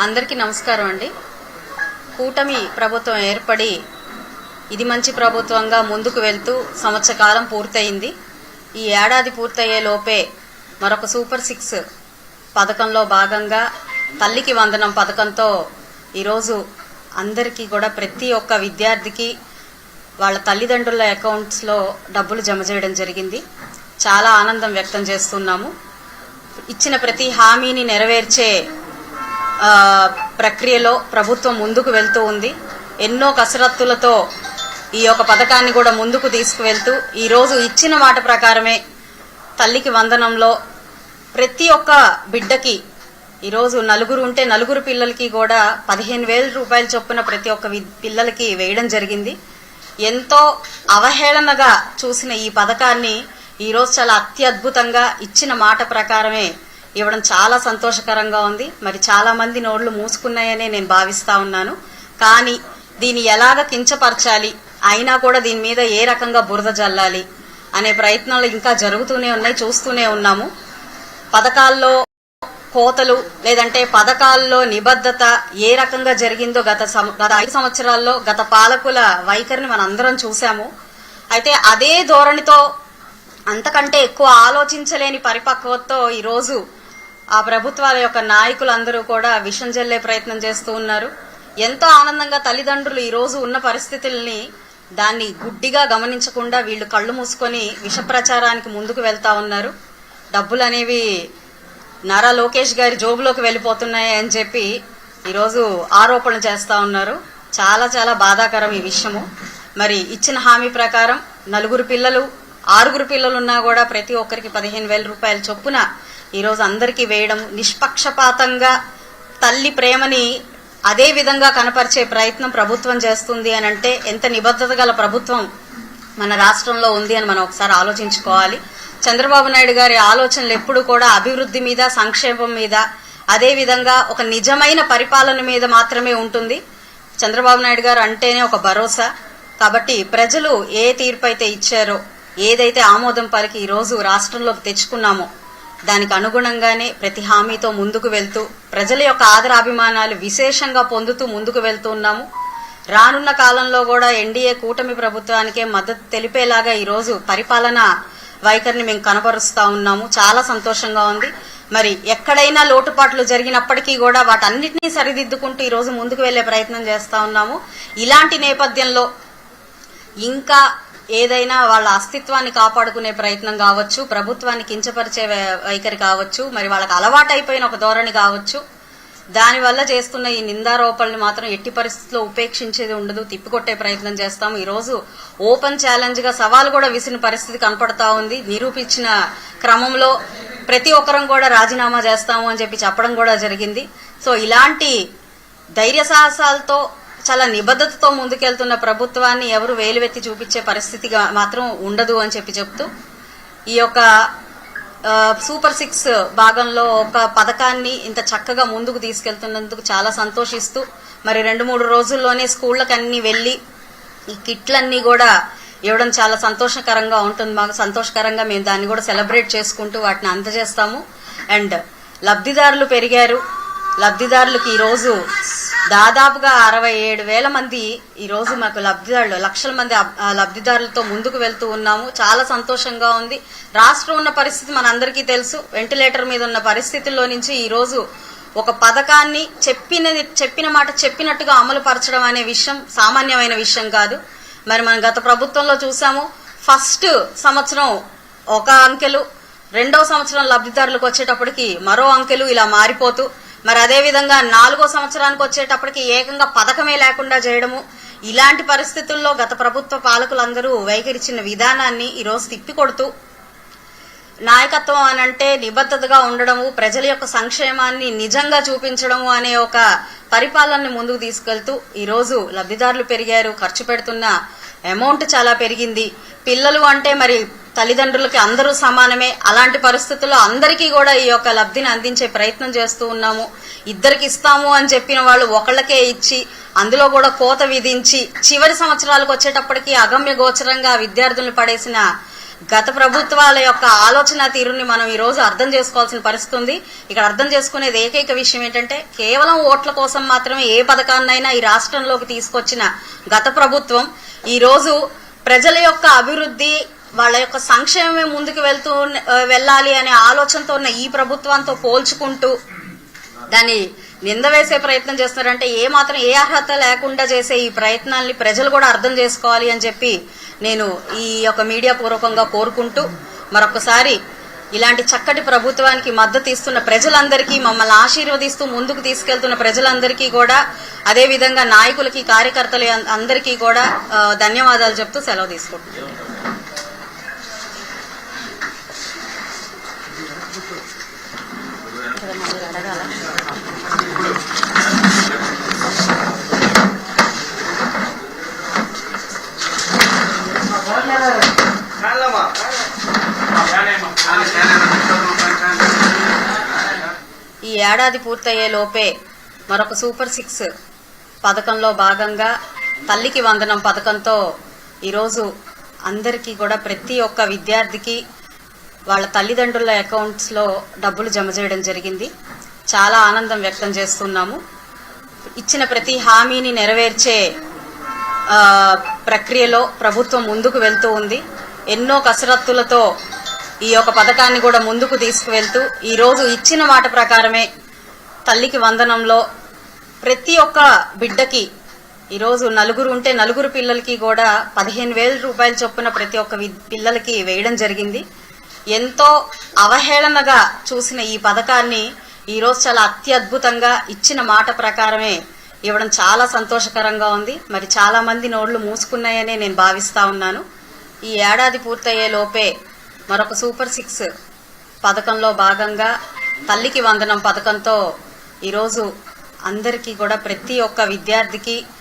అందరికీ నమస్కారం అండి. కూటమి ప్రభుత్వం ఏర్పడి ఇది మంచి ప్రభుత్వంగా ముందుకు వెళ్తూ సంవత్సర కాలం పూర్తయింది. ఈ ఏడాది పూర్తయ్యే లోపే మరొక సూపర్ సిక్స్ పథకంలో భాగంగా తల్లికి వందనం పథకంతో ఈరోజు అందరికీ కూడా ప్రతి ఒక్క విద్యార్థికి వాళ్ళ తల్లిదండ్రుల అకౌంట్స్లో డబ్బులు జమ చేయడం జరిగింది. చాలా ఆనందం వ్యక్తం చేస్తున్నాము. ఇచ్చిన ప్రతి హామీని నెరవేర్చే ప్రక్రియలో ప్రభుత్వం ముందుకు వెళ్తూ ఉంది. ఎన్నో కసరత్తులతో ఈ యొక్క పథకాన్ని కూడా ముందుకు తీసుకువెళ్తూ ఈరోజు ఇచ్చిన మాట ప్రకారమే తల్లికి వందనంలో ప్రతి ఒక్క బిడ్డకి ఈరోజు నలుగురు ఉంటే నలుగురు పిల్లలకి కూడా పదిహేను వేల రూపాయల చొప్పున ప్రతి ఒక్క పిల్లలకి వేయడం జరిగింది. ఎంతో అవహేళనగా చూసిన ఈ పథకాన్ని ఈరోజు చాలా అత్యద్భుతంగా ఇచ్చిన మాట ప్రకారమే ఇవ్వడం చాలా సంతోషకరంగా ఉంది. మరి చాలా మంది నోళ్ళు మూసుకున్నాయనే నేను భావిస్తా ఉన్నాను. కానీ దీన్ని ఎలాగ కించపరచాలి? అయినా కూడా దీని మీద ఏ రకంగా బురద జల్లాలి? అనే ప్రయత్నాలు ఇంకా జరుగుతూనే ఉన్నాయి చూస్తూనే ఉన్నాము. పథకాల్లో కోతలు లేదంటే పథకాల్లో నిబద్ధత ఏ రకంగా జరిగిందో గత సం- గత ఐదు సంవత్సరాల్లో గత పాలకుల వైఖరిని మనం అందరం చూసాము అయితే అదే ధోరణితో అంతకంటే ఎక్కువ ఆలోచించలేని పరిపక్వతతో ఈరోజు ఆ ప్రభుత్వాల యొక్క నాయకులందరూ కూడా విషం జల్లే ప్రయత్నం చేస్తూ ఉన్నారు. ఎంతో ఆనందంగా తల్లిదండ్రులు ఈ రోజు ఉన్న పరిస్థితుల్ని దాన్ని గుడ్డిగా గమనించకుండా వీళ్ళు కళ్ళు మూసుకొని విష ప్రచారానికి ముందుకు వెళ్తా ఉన్నారు. డబ్బులు అనేవి నారా లోకేష్ గారి జోబులోకి వెళ్ళిపోతున్నాయి అని చెప్పి ఈరోజు ఆరోపణలు చేస్తూ ఉన్నారు. చాలా చాలా బాధాకరం ఈ విషయము. మరి ఇచ్చిన హామీ ప్రకారం నలుగురు పిల్లలు ఆరుగురు పిల్లలు ఉన్నా కూడా ప్రతి ఒక్కరికి పదిహేను వేల రూపాయల చొప్పున ఈరోజు అందరికీ వేయడం నిష్పక్షపాతంగా తల్లి ప్రేమని అదే విధంగా కనపరిచే ప్రయత్నం ప్రభుత్వం చేస్తుంది అని అంటే ఎంత నిబద్ధత గల ప్రభుత్వం మన రాష్ట్రంలో ఉంది అని మనం ఒకసారి ఆలోచించుకోవాలి. చంద్రబాబు నాయుడు గారి ఆలోచనలు ఎప్పుడు కూడా అభివృద్ధి మీద సంక్షేమం మీద అదే విధంగా ఒక నిజమైన పరిపాలన మీద మాత్రమే ఉంటుంది. చంద్రబాబు నాయుడు గారు అంటేనే ఒక భరోసా. కాబట్టి ప్రజలు ఏ తీర్పు అయితే ఇచ్చారో ఏదైతే ఆమోదం పలికి ఈ రోజు రాష్ట్రంలోకి తెచ్చుకున్నామో దానికి అనుగుణంగానే ప్రతి హామీతో ముందుకు వెళ్తూ ప్రజల యొక్క ఆదరాభిమానాలు విశేషంగా పొందుతూ ముందుకు వెళ్తూ ఉన్నాము. రానున్న కాలంలో కూడా ఎన్డీఏ కూటమి ప్రభుత్వానికే మద్దతు తెలిపేలాగా ఈరోజు పరిపాలన వైఖరిని మేము కనబరుస్తా ఉన్నాము. చాలా సంతోషంగా ఉంది. మరి ఎక్కడైనా లోటుపాట్లు జరిగినప్పటికీ కూడా వాటన్నిటినీ సరిదిద్దుకుంటూ ఈరోజు ముందుకు వెళ్ళే ప్రయత్నం చేస్తా ఉన్నాము. ఇలాంటి నేపథ్యంలో ఇంకా ఏదైనా వాళ్ళ అస్తిత్వాన్ని కాపాడుకునే ప్రయత్నం కావచ్చు ప్రభుత్వాన్ని కించపరిచే వై- వైఖరి కావచ్చు మరి వాళ్ళకి అలవాటైపోయిన ఒక ధోరణి కావచ్చు దానివల్ల చేస్తున్న ఈ నిందారోపణలు మాత్రం ఎట్టి పరిస్థితుల్లో ఉపేక్షించేది ఉండదు తిప్పికొట్టే ప్రయత్నం చేస్తాం ఈ రోజు ఓపెన్ ఛాలెంజ్గా సవాల్ కూడా విసిన పరిస్థితి కనపడతా ఉంది. నిరూపించిన క్రమంలో ప్రతి ఒక్కరం కూడా రాజీనామా చేస్తాము అని చెప్పి చెప్పడం కూడా జరిగింది. సో ఇలాంటి ధైర్య సాహసాలతో చాలా నిబద్ధతతో ముందుకెళ్తున్న ప్రభుత్వాన్ని ఎవరు వేలువెత్తి చూపించే పరిస్థితిగా మాత్రం ఉండదు అని చెప్పి చెప్తూ ఈ యొక్క సూపర్ సిక్స్ భాగంలో ఒక పథకాన్ని ఇంత చక్కగా ముందుకు తీసుకెళ్తున్నందుకు చాలా సంతోషిస్తూ మరి రెండు మూడు రోజుల్లోనే స్కూళ్ళకి అన్ని వెళ్ళి ఈ కిట్లన్నీ కూడా ఇవ్వడం చాలా సంతోషకరంగా ఉంటుంది. మాకు సంతోషకరంగా మేము దాన్ని కూడా సెలబ్రేట్ చేసుకుంటూ వాటిని అందజేస్తాము. అండ్ లబ్ధిదారులు పెరిగారు. లబ్ధిదారులకు ఈరోజు దాదాపుగా అరవై ఏడు వేల మంది ఈ రోజు మాకు లబ్ధిదారులు లక్షల మంది లబ్ధిదారులతో ముందుకు వెళ్తూ ఉన్నాము. చాలా సంతోషంగా ఉంది. రాష్ట్రం ఉన్న పరిస్థితి మనందరికీ తెలుసు. వెంటిలేటర్ మీద ఉన్న పరిస్థితుల్లో నుంచి ఈ రోజు ఒక పథకాన్ని చెప్పినది చెప్పిన మాట చెప్పినట్టుగా అమలు పరచడం అనే విషయం సామాన్యమైన విషయం కాదు. మరి మనం గత ప్రభుత్వంలో చూసాము ఫస్ట్ సంవత్సరం ఒక అంకెలు రెండో సంవత్సరం లబ్ధిదారులకు వచ్చేటప్పటికి మరో అంకెలు ఇలా మారిపోతూ మరి అదే విధంగా నాలుగో సంవత్సరానికి వచ్చేటప్పటికి ఏకంగా పథకమే లేకుండా చేయడము ఇలాంటి పరిస్థితుల్లో గత ప్రభుత్వ పాలకులందరూ వైఖరిచిన విధానాన్ని ఈరోజు తిప్పికొడుతూ నాయకత్వం అనంటే నిబద్ధతగా ఉండడము ప్రజల యొక్క సంక్షేమాన్ని నిజంగా చూపించడము అనే ఒక పరిపాలనని ముందుకు తీసుకెళ్తూ ఈరోజు లబ్ధిదారులు పెరిగారు ఖర్చు పెడుతున్న అమౌంట్ చాలా పెరిగింది. పిల్లలు అంటే మరి తల్లిదండ్రులకి అందరూ సమానమే. అలాంటి పరిస్థితుల్లో అందరికీ కూడా ఈ యొక్క లబ్ధిని అందించే ప్రయత్నం చేస్తూ ఉన్నాము. ఇద్దరికి ఇస్తాము అని చెప్పిన వాళ్ళు ఒకళ్ళకే ఇచ్చి అందులో కూడా కోత విధించి చివరి సంవత్సరాలకు వచ్చేటప్పటికి అగమ్య గోచరంగా విద్యార్థులను పడేసిన గత ప్రభుత్వాల యొక్క ఆలోచన తీరుని మనం ఈ రోజు అర్థం చేసుకోవాల్సిన పరిస్థితి ఉంది. ఇక్కడ అర్థం చేసుకునేది ఏకైక విషయం ఏంటంటే కేవలం ఓట్ల కోసం మాత్రమే ఏ పథకాన్నైనా ఈ రాష్ట్రంలోకి తీసుకొచ్చిన గత ప్రభుత్వం ఈ రోజు ప్రజల యొక్క అభివృద్ధి వాళ్ళ యొక్క సంక్షేమమే ముందుకు వెళ్తూ వెళ్ళాలి అనే ఆలోచనతో ఉన్న ఈ ప్రభుత్వంతో పోల్చుకుంటూ దాన్ని నింద వేసే ప్రయత్నం చేస్తున్నారంటే ఏ మాత్రం ఏ అర్హత లేకుండా చేసే ఈ ప్రయత్నాల్ని ప్రజలు కూడా అర్థం చేసుకోవాలి అని చెప్పి నేను ఈ యొక్క మీడియా పూర్వకంగా కోరుకుంటూ మరొకసారి ఇలాంటి చక్కటి ప్రభుత్వానికి మద్దతు ఇస్తున్న ప్రజలందరికీ మమ్మల్ని ఆశీర్వదిస్తూ ముందుకు తీసుకెళ్తున్న ప్రజలందరికీ కూడా అదేవిధంగా నాయకులకి కార్యకర్తలు అందరికీ కూడా ధన్యవాదాలు చెప్తూ సెలవు తీసుకుంటున్నాను అడగాల ఈ ఏడాది పూర్తయ్యే లోపే మరొక సూపర్ సిక్స్ పథకంలో భాగంగా తల్లికి వందనం పథకంతో ఈరోజు అందరికీ కూడా ప్రతి ఒక్క విద్యార్థికి వాళ్ళ తల్లిదండ్రుల అకౌంట్స్లో డబ్బులు జమ చేయడం జరిగింది. చాలా ఆనందం వ్యక్తం చేస్తున్నాము. ఇచ్చిన ప్రతి హామీని నెరవేర్చే ప్రక్రియలో ప్రభుత్వం ముందుకు వెళ్తూ ఉంది. ఎన్నో కసరత్తులతో ఈ యొక్క పథకాన్ని కూడా ముందుకు తీసుకువెళ్తూ ఈరోజు ఇచ్చిన మాట ప్రకారమే తల్లికి వందనంలో ప్రతి ఒక్క బిడ్డకి ఈరోజు నలుగురు ఉంటే నలుగురు పిల్లలకి కూడా పదిహేను వేల రూపాయల చొప్పున ప్రతి ఒక్క పిల్లలకి వేయడం జరిగింది. ఎంతో అవహేళనగా చూసిన ఈ పథకాన్ని ఈరోజు చాలా అత్యద్భుతంగా ఇచ్చిన మాట ప్రకారమే ఇవ్వడం చాలా సంతోషకరంగా ఉంది. మరి చాలామంది నోళ్ళు మూసుకున్నాయనే నేను భావిస్తా ఉన్నాను. ఈ ఏడాది పూర్తయ్యే లోపే మరొక సూపర్ సిక్స్ పథకంలో భాగంగా తల్లికి వందనం పథకంతో ఈరోజు అందరికీ కూడా ప్రతి ఒక్క విద్యార్థికి